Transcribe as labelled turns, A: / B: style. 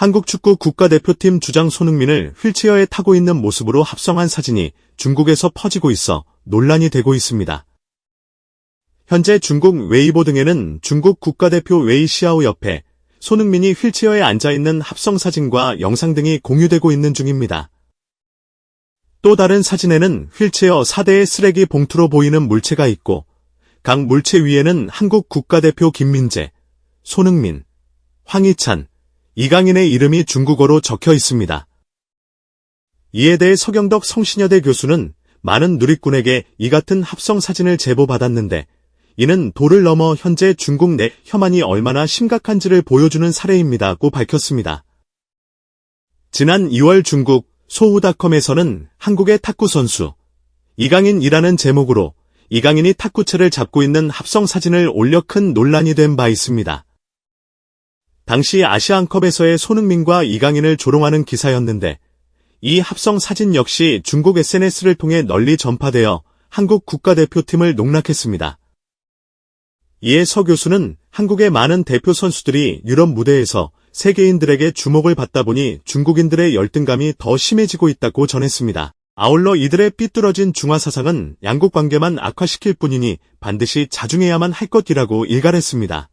A: 한국 축구 국가대표팀 주장 손흥민을 휠체어에 타고 있는 모습으로 합성한 사진이 중국에서 퍼지고 있어 논란이 되고 있습니다. 현재 중국 웨이보 등에는 중국 국가대표 웨이시아오 옆에 손흥민이 휠체어에 앉아있는 합성 사진과 영상 등이 공유되고 있는 중입니다. 또 다른 사진에는 휠체어 4대의 쓰레기 봉투로 보이는 물체가 있고 각 물체 위에는 한국 국가대표 김민재, 손흥민, 황희찬, 이강인의 이름이 중국어로 적혀 있습니다. 이에 대해 서경덕 성신여대 교수는 많은 누리꾼에게 이 같은 합성 사진을 제보받았는데 이는 도를 넘어 현재 중국 내 혐한이 얼마나 심각한지를 보여주는 사례입니다고 밝혔습니다. 지난 2월 중국 소우닷컴에서는 한국의 탁구 선수 이강인이라는 제목으로 이강인이 탁구채를 잡고 있는 합성 사진을 올려 큰 논란이 된 바 있습니다. 당시 아시안컵에서의 손흥민과 이강인을 조롱하는 기사였는데 이 합성 사진 역시 중국 SNS를 통해 널리 전파되어 한국 국가대표팀을 농락했습니다. 이에 서 교수는 한국의 많은 대표 선수들이 유럽 무대에서 세계인들에게 주목을 받다 보니 중국인들의 열등감이 더 심해지고 있다고 전했습니다. 아울러 이들의 삐뚤어진 중화 사상은 양국 관계만 악화시킬 뿐이니 반드시 자중해야만 할 것이라고 일갈했습니다.